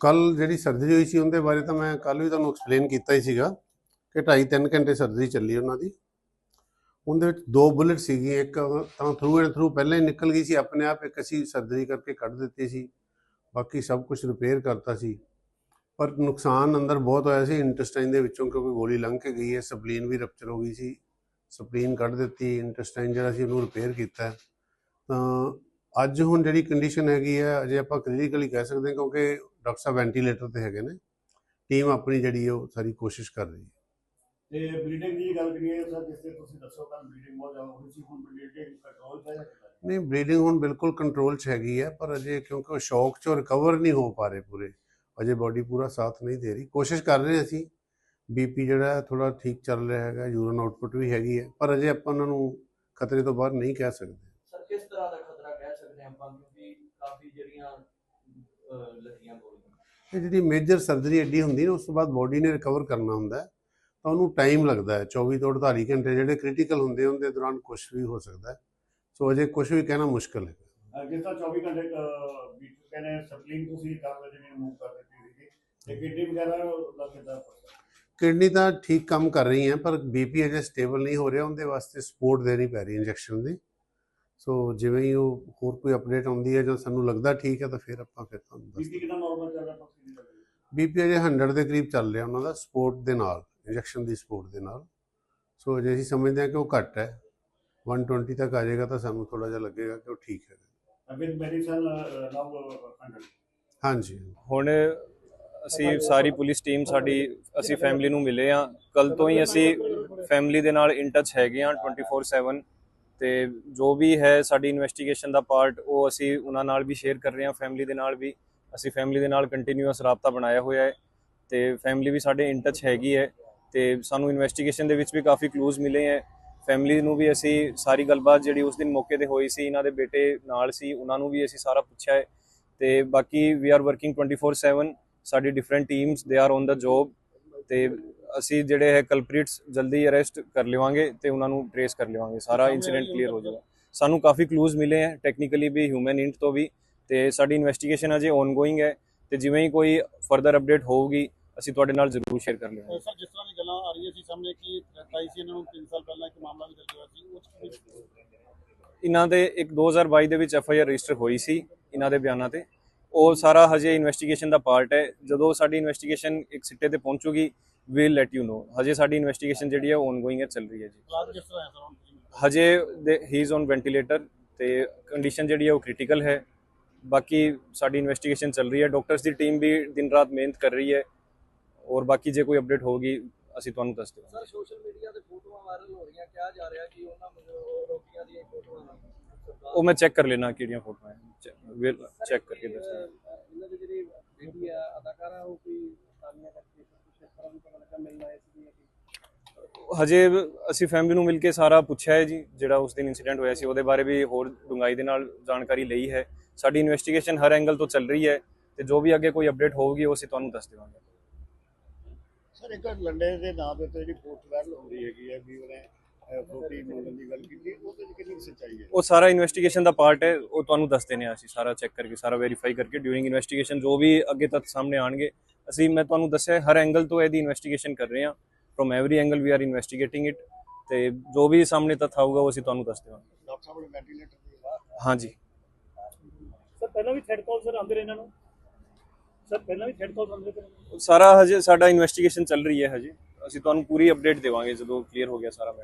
ਕੱਲ ਜਿਹੜੀ ਸਰਜਰੀ ਹੋਈ ਸੀ ਉਹਦੇ ਬਾਰੇ ਤਾਂ ਮੈਂ ਕੱਲ ਵੀ ਤੁਹਾਨੂੰ ਐਕਸਪਲੇਨ ਕੀਤਾ ਹੀ ਸੀਗਾ ਕਿ 2.5-3 ਘੰਟੇ ਸਰਜਰੀ ਚੱਲੀ ਉਹਨਾਂ ਦੀ। ਉਹਦੇ ਵਿੱਚ ਦੋ ਬੁਲਟ ਸੀਗੀ ਇੱਕ ਤਾਂ ਥਰੂ ਐਂਡ ਥਰੂ ਪਹਿਲਾਂ ਹੀ ਨਿਕਲ ਗਈ ਸੀ ਆਪਣੇ ਆਪ, ਇੱਕ ਅਸੀਂ ਸਰਜਰੀ ਕਰਕੇ ਕੱਢ ਦਿੱਤੀ ਸੀ, ਬਾਕੀ ਸਭ ਕੁਝ ਰਿਪੇਅਰ ਕਰਤਾ ਸੀ। ਪਰ ਨੁਕਸਾਨ ਅੰਦਰ ਬਹੁਤ ਹੋਇਆ ਸੀ ਇੰਟੈਸਟਾਈਨ ਦੇ ਵਿੱਚੋਂ, ਕਿਉਂਕਿ ਗੋਲੀ ਲੰਘ ਕੇ ਗਈ ਹੈ ਸਪਲੀਨ ਵੀ ਰਪਚਰ ਹੋ ਗਈ ਸੀ। ਸਪਲੀਨ ਕੱਢ ਦਿੱਤੀ ਇੰਟੈਸਟਾਈਨ ਜਿਹੜਾ ਸੀ ਉਹਨੂੰ ਰਿਪੇਅਰ ਕੀਤਾ ਤਾਂ ਅੱਜ ਹੁਣ ਜਿਹੜੀ ਕੰਡੀਸ਼ਨ ਹੈਗੀ ਹੈ, ਅਜੇ ਆਪਾਂ ਕਲੀਨਿਕਲੀ ਕਹਿ ਸਕਦੇ ਹਾਂ, ਕਿਉਂਕਿ ਡਾਕਟਰ ਸਾਹਿਬ ਵੈਂਟੀਲੇਟਰ ਤੇ ਹੈਗੇ ਨੇ। ਟੀਮ ਆਪਣੀ ਜਿਹੜੀ ਹੈ ਉਹ ਸਾਰੀ ਕੋਸ਼ਿਸ਼ ਕਰ ਰਹੀ ਹੈ। ਤੇ ਬਲੀਡਿੰਗ ਦੀ ਗੱਲ ਕਰੀਏ ਸਰ ਜਿਸ ਤੇ ਤੁਸੀਂ ਦੱਸੋ ਕੱਲ ਬਲੀਡਿੰਗ ਬਹੁਤ ਜ਼ਿਆਦਾ ਹੋ ਰਹੀ ਸੀ ਹੁਣ ਬਲੀਡਿੰਗ ਕੰਟਰੋਲ ਹੈ ਜਾਂ ਕਿੱਦਾਂ? ਨਹੀਂ ਬਲੀਡਿੰਗ ਹੁਣ ਬਿਲਕੁਲ ਕੰਟਰੋਲ 'ਚ ਹੈਗੀ ਹੈ ਪਰ ਅਜੇ ਕਿਉਂਕਿ ਉਹ ਸ਼ੌਕ 'ਚੋਂ ਰਿਕਵਰ ਨਹੀਂ ਹੋ ਪਾ ਰਹੇ ਪੂਰੇ। ਅਜੇ ਬਾਡੀ ਪੂਰਾ ਸਾਥ ਨਹੀਂ ਦੇ ਰਹੀ। ਕੋਸ਼ਿਸ਼ ਕਰ ਰਹੇ ਹਾਂ ਅਸੀਂ। ਬੀਪੀ ਜਿਹੜਾ ਥੋੜਾ ਠੀਕ ਚੱਲ ਰਿਹਾ ਹੈਗਾ ਯੂਰਨ ਆਊਟਪੁੱਟ ਵੀ ਹੈਗੀ ਹੈ ਪਰ ਅਜੇ ਆਪਾਂ ਉਹਨਾਂ ਨੂੰ ਖਤਰੇ ਤੋਂ ਬਾਹਰ ਨਹੀਂ ਕਹਿ ਸਕਦੇ। ਸਰ ਕਿਸ ਤਰ੍ਹਾਂ ਦਾ ਖਤਰਾ ਕਹਿ ਸਕਦੇ ਹਾਂ ਆਪਾਂ ਕਿਉਂਕਿ ਕਾਫੀ ਜਿਹੜੀਆਂ ਅਹ, ਇਹ ਜਿਹੜੀ ਮੇਜਰ ਸਰਜਰੀ ਐਡੀ ਹੁੰਦੀ ਨਾ ਉਸ ਤੋਂ ਬਾਅਦ ਬਾਡੀ ਨੇ ਰਿਕਵਰ ਕਰਨਾ ਹੁੰਦਾ ਤਾਂ ਉਹਨੂੰ ਟਾਈਮ ਲੱਗਦਾ ਹੈ 24 ਤੋਂ 48 ਘੰਟੇ ਜਿਹੜੇ ਕ੍ਰਿਟੀਕਲ ਹੁੰਦੇ ਉਹਦੇ ਦੌਰਾਨ ਕੁਝ ਵੀ ਹੋ ਸਕਦਾ ਸੋ ਅਜੇ ਕੁਝ ਵੀ ਕਹਿਣਾ ਮੁਸ਼ਕਲ ਹੈ। ਅਹ ਜਿਸ ਤਰ੍ਹਾਂ 24 ਘੰਟੇ ਅਹ, ਬੀਤ ਚੁੱਕੇ ਨੇ ਸਪਲਿੰਗ ਤੁਸੀਂ 10 ਵਜੇ ਨੇ ਮੂਵ ਕਰ ਦਿੱਤੀ ਸੀਗੀ। ਤੇ ਕਿਡਨੀ ਵਗੈਰਾ ਦਾ ਕਿੱਦਾਂ ਕਿਡਨੀ ਤਾਂ ਠੀਕ ਕੰਮ ਕਰ ਰਹੀ ਹੈ ਪਰ ਬੀਪੀ ਅਜੇ ਸਟੇਬਲ ਨਹੀਂ ਹੋ ਰਿਹਾ ਉਹਦੇ ਵਾਸਤੇ ਸਪੋਰਟ ਦੇਣੀ ਪੈ ਰਹੀ ਇੰਜੈਕਸ਼ਨ ਦੀ। ਸੋ ਜਿਵੇਂ ਹੀ ਉਹ ਹੋਰ ਕੋਈ ਅਪਡੇਟ ਆਉਂਦੀ ਹੈ ਜਾਂ ਸਾਨੂੰ ਲੱਗਦਾ ਠੀਕ ਹੈ ਤਾਂ ਫਿਰ ਆਪਾਂ ਫਿਰ ਤੁਹਾਨੂੰ ਦੱਸ ਬੀਪੀ ਕਿੰਨਾ ਨਾਰਮਲ ਚੱਲ ਰਿਹਾ ਪੱਕੀ ਦੀ ਬੀਪੀ ਅਜੇ 100 ਦੇ ਕਰੀਬ ਚੱਲ ਰਿਹਾ ਉਹਨਾਂ ਦਾ ਸਪੋਰਟ ਦੇ ਨਾਲ ਇੰਜੈਕਸ਼ਨ ਦੀ ਸਪੋਰਟ ਦੇ ਨਾਲ। ਸੋ ਅਜੇ ਅਸੀਂ ਸਮਝਦੇ ਹਾਂ ਕਿ ਉਹ ਘੱਟ ਹੈ। 120 ਤੱਕ ਆ ਜਾਏਗਾ ਤਾਂ ਸਾਨੂੰ ਥੋੜਾ ਜਿਹਾ ਲੱਗੇਗਾ ਕਿ ਉਹ ਠੀਕ ਹੈ। ਵਿਦ ਮੈਡੀਸਨ ਨਾਓ 100 ਹਾਂਜੀ। ਹੁਣ ਅਸੀਂ ਸਾਰੀ ਪੁਲਿਸ ਟੀਮ ਸਾਡੀ ਅਸੀਂ ਫੈਮਿਲੀ ਨੂੰ ਮਿਲੇ ਆ ਕੱਲ ਤੋਂ ਹੀ ਅਸੀਂ ਫੈਮਿਲੀ ਦੇ ਨਾਲ ਇਨ ਟੱਚ ਹੈਗੇ ਆ 24/7 ਤੇ ਜੋ ਵੀ ਹੈ ਸਾਡੀ ਇਨਵੈਸਟੀਗੇਸ਼ਨ ਦਾ ਪਾਰਟ ਉਹ ਅਸੀਂ ਉਹਨਾਂ ਨਾਲ ਵੀ ਸ਼ੇਅਰ ਕਰ ਰਹੇ ਹਾਂ ਫੈਮਿਲੀ ਦੇ ਨਾਲ ਵੀ। ਅਸੀਂ ਫੈਮਿਲੀ ਦੇ ਨਾਲ ਕੰਟੀਨਿਊਸ ਰਾਬਤਾ ਬਣਾਇਆ ਹੋਇਆ ਹੈ ਤੇ ਫੈਮਿਲੀ ਵੀ ਸਾਡੇ ਇਨ ਟੱਚ ਹੈਗੀ ਹੈ ਤੇ ਸਾਨੂੰ ਇਨਵੈਸਟੀਗੇਸ਼ਨ ਦੇ ਵਿੱਚ ਵੀ ਕਾਫੀ ਕਲੂਜ਼ ਮਿਲੇ ਹੈ। ਫੈਮਿਲੀ ਨੂੰ ਵੀ ਅਸੀਂ ਸਾਰੀ ਗੱਲਬਾਤ ਜਿਹੜੀ ਉਸ ਦਿਨ ਮੌਕੇ ਤੇ ਹੋਈ ਸੀ, ਇਹਨਾਂ ਦੇ ਬੇਟੇ ਨਾਲ ਸੀ, ਉਹਨਾਂ ਨੂੰ ਵੀ ਅਸੀਂ ਸਾਰਾ ਪੁੱਛਿਆ ਹੈ ਤੇ ਬਾਕੀ ਵੀ ਆਰ ਵਰਕਿੰਗ 24/7 ਸਾਡੀ ਡਿਫਰੈਂਟ ਟੀਮਸ ਦੇ ਆਰ ਔਨ ਦਾ ਜੌਬ ਤੇ ਅਸੀਂ ਜਿਹੜੇ ਹੈ ਕਲਪ੍ਰੀਟਸ ਜਲਦੀ ਅਰੈਸਟ ਕਰ ਲਵਾਂਗੇ ਤੇ ਉਹਨਾਂ ਨੂੰ ਟ੍ਰੇਸ ਕਰ ਲਵਾਂਗੇ ਸਾਰਾ ਇਨਸੀਡੈਂਟ ਕਲੀਅਰ ਹੋ ਜਾਏਗਾ ਸਾਨੂੰ ਕਾਫੀ ਕਲੂਜ਼ ਮਿਲੇ ਹੈ ਟੈਕਨੀਕਲੀ ਵੀ ਹਿਊਮਨ ਇੰਟ ਤੋਂ ਵੀ ਤੇ ਸਾਡੀ ਇਨਵੈਸਟੀਗੇਸ਼ਨ ਅਜੇ ਔਨਗੋਇੰਗ ਹੈ ਤੇ ਜਿਵੇਂ ਹੀ ਕੋਈ ਫਰਦਰ ਅਪਡੇਟ ਹੋਊਗੀ ਅਸੀਂ ਤੁਹਾਡੇ ਨਾਲ ਜ਼ਰੂਰ ਸ਼ੇਅਰ ਕਰ ਲਵਾਂਗੇ ਸਰ ਜਿਸ ਤਰ੍ਹਾਂ ਦੀ ਗੱਲਾਂ ਆ ਰਹੀਆਂ ਸੀ ਸਾਹਮਣੇ ਕਿ ਸੀ ਇਹਨਾਂ ਨੂੰ 3 ਸਾਲ ਪਹਿਲਾਂ ਇੱਕ ਮਾਮਲਾ ਵੀ ਦਰਜ ਹੋਇਆ ਸੀ ਕੀ ਇਹਨਾਂ ਦੇ ਇੱਕ 2022 ਦੇ ਵਿੱਚ ਐਫ ਆਈ ਆਰ ਰਜਿਸਟਰ ਹੋਈ ਸੀ ਇਹਨਾਂ ਦੇ ਬਿਆਨਾਂ ਤੇ। ਉਹ ਸਾਰਾ ਹਜੇ ਇਨਵੈਸਟੀਗੇਸ਼ਨ ਦਾ ਪਾਰਟ ਹੈ। ਜਦੋਂ ਸਾਡੀ ਇਨਵੈਸਟੀਗੇਸ਼ਨ ਇੱਕ ਸਿੱਟੇ ਤੇ ਪਹੁੰਚੂਗੀ ਵੀਲ ਲੈਟ ਯੂ ਨੋ ਹਜੇ ਸਾਡੀ ਇਨਵੈਸਟੀਗੇਸ਼ਨ ਜਿਹੜੀ ਹੈ ਔਨਗੋਇੰਗ ਹੈ ਚੱਲ ਰਹੀ ਹੈ ਜੀ? ਹਜੇ ਹੀ ਇਜ਼ ਔਨ ਵੈਂਟੀਲੇਟਰ ਤੇ ਕੰਡੀਸ਼ਨ ਜਿਹੜੀ ਹੈ ਉਹ ਕ੍ਰਿਟੀਕਲ ਹੈ। ਬਾਕੀ ਸਾਡੀ ਇਨਵੈਸਟੀਗੇਸ਼ਨ ਚੱਲ ਰਹੀ ਹੈ ਡਾਕਟਰਸ ਦੀ ਟੀਮ ਵੀ ਦਿਨ ਰਾਤ ਮਿਹਨਤ ਕਰ ਰਹੀ ਹੈ। ਔਰ ਬਾਕੀ ਜੇ ਕੋਈ ਅਪਡੇਟ ਹੋਗੀ ਅਸੀਂ ਤੁਹਾਨੂੰ ਦੱਸ ਦੇਵਾਂਗੇ ਸਰ ਸੋਸ਼ਲ ਮੀਡੀਆ ਤੇ ਫੋਟੋਆਂ ਵਾਇਰਲ ਹੋ ਰਹੀਆਂ ਕਿਹਾ ਜਾ ਰਿਹਾ ਕਿ ਉਹਨਾਂ ਰੋਟੀਆਂ ਦੀਆਂ ਫੋਟੋਆਂ ਉਹ ਮੈਂ ਚੈੱਕ ਕਰ ਲੈਣਾ ਕਿਹੜੀਆਂ ਫੋਟੋਆਂ ਹੈ ਚੈੱਕ ਕਰਕੇ ਦੱਸਾਂਗਾ। ਇਹਨਾਂ ਦੀ ਜਿਹੜੀ ਬੇਟੀ ਆ ਅਦਾਕਾਰਾ ਉਹ ਕੋਈ ਤਾਲੀਆਂ ਕਰਕੇ ਹਜੇ ਅਸੀਂ ਫੈਮਿਲੀ ਨੂੰ ਮਿਲ ਕੇ ਸਾਰਾ ਪੁੱਛਿਆ ਹੈ ਜੀ ਜਿਹੜਾ ਉਸ ਦਿਨ ਇਨਸੀਡੈਂਟ ਹੋਇਆ ਸੀ ਉਹਦੇ ਬਾਰੇ ਵੀ ਹੋਰ ਡੂੰਘਾਈ ਦੇ ਨਾਲ ਜਾਣਕਾਰੀ ਲਈ ਹੈ। ਸਾਡੀ ਇਨਵੈਸਟੀਗੇਸ਼ਨ ਹਰ ਐਂਗਲ ਤੋਂ ਚੱਲ ਰਹੀ ਹੈ ਤੇ ਜੋ ਵੀ ਅੱਗੇ ਕੋਈ ਅਪਡੇਟ ਹੋਊਗੀ ਉਹ ਅਸੀਂ ਤੁਹਾਨੂੰ ਦੱਸ ਦੇਵਾਂਗੇ। ਸਰ ਇੱਕ ਲੰਡੇ ਦੇ ਨਾਂ ਦੇ ਉੱਤੇ ਜਿਹੜੀ ਪੋਸਟ ਵਾਇਰਲ ਹੋ ਰਹੀ ਹੈਗੀ ਹੈ ਵੀ ਉਹਨੇ ਪ੍ਰੋਟੀਨ ਮੰਗਣ ਦੀ ਗੱਲ ਕੀਤੀ ਉਹਦੇ ਵਿੱਚ ਕਿੰਨੀ ਸੱਚਾਈ ਹੈ? ਉਹ ਸਾਰਾ ਇਨਵੈਸਟੀਗੇਸ਼ਨ ਦਾ ਪਾਰਟ ਹੈ ਉਹ ਤੁਹਾਨੂੰ ਦੱਸ ਦੇਣੇ ਆ ਅਸੀਂ ਸਾਰਾ ਚੈੱਕ ਕਰਕੇ ਸਾਰਾ ਵੈਰੀਫਾਈ ਕਰਕੇ ਡਿਊਰਿੰਗ ਇਨਵੈਸਟੀਗੇਸ਼ਨ ਜੋ ਵੀ ਅੱਗੇ ਤੱਕ ਸਾਹਮਣੇ ਆਣਗੇ ਅਸੀਂ ਮੈਂ ਤੁਹਾਨੂੰ ਦੱਸਿਆ ਹਰ ਐਂਗਲ ਤੋਂ ਇਹਦੀ ਇਨਵੈਸਟੀਗੇਸ਼ਨ ਕਰ ਰਹੇ ਹਾਂ। From every angle we are investigating it ਤੇ ਜੋ ਵੀ ਸਾਹਮਣੇ ਤੱਕ ਆਊਗਾ ਉਹ ਅਸੀਂ ਤੁਹਾਨੂੰ ਦੱਸ ਦੇਵਾਂਗੇ। ਡਾਕਟਰ ਸਾਹਿਬ ਨੇ ਵੈਂਟੀਲੇਟਰ ਦੀ ਹਾਂਜੀ। ਸਰ ਪਹਿਲਾਂ ਵੀ ਥ੍ਰੈਡ ਕਾਲਸ ਸਰ ਆਉਂਦੇ ਰਹੇ ਇਹਨਾਂ ਨੂੰ? ਸਰ ਪਹਿਲਾਂ ਵੀ ਥ੍ਰੈਡ ਕਾਲਸ ਆਉਂਦੇ ਰਹੇ ਸਾਰਾ ਹਜੇ ਸਾਡਾ ਇਨਵੈਸਟੀਗੇਸ਼ਨ ਚੱਲ ਰਹੀ ਹੈ ਹਜੇ। ਅਸੀਂ ਤੁਹਾਨੂੰ ਪੂਰੀ ਅਪਡੇਟ ਦੇਵਾਂਗੇ ਜਦੋਂ ਕਲੀਅਰ ਹੋ ਗਿਆ ਸਾਰਾ ਮੈਟਰ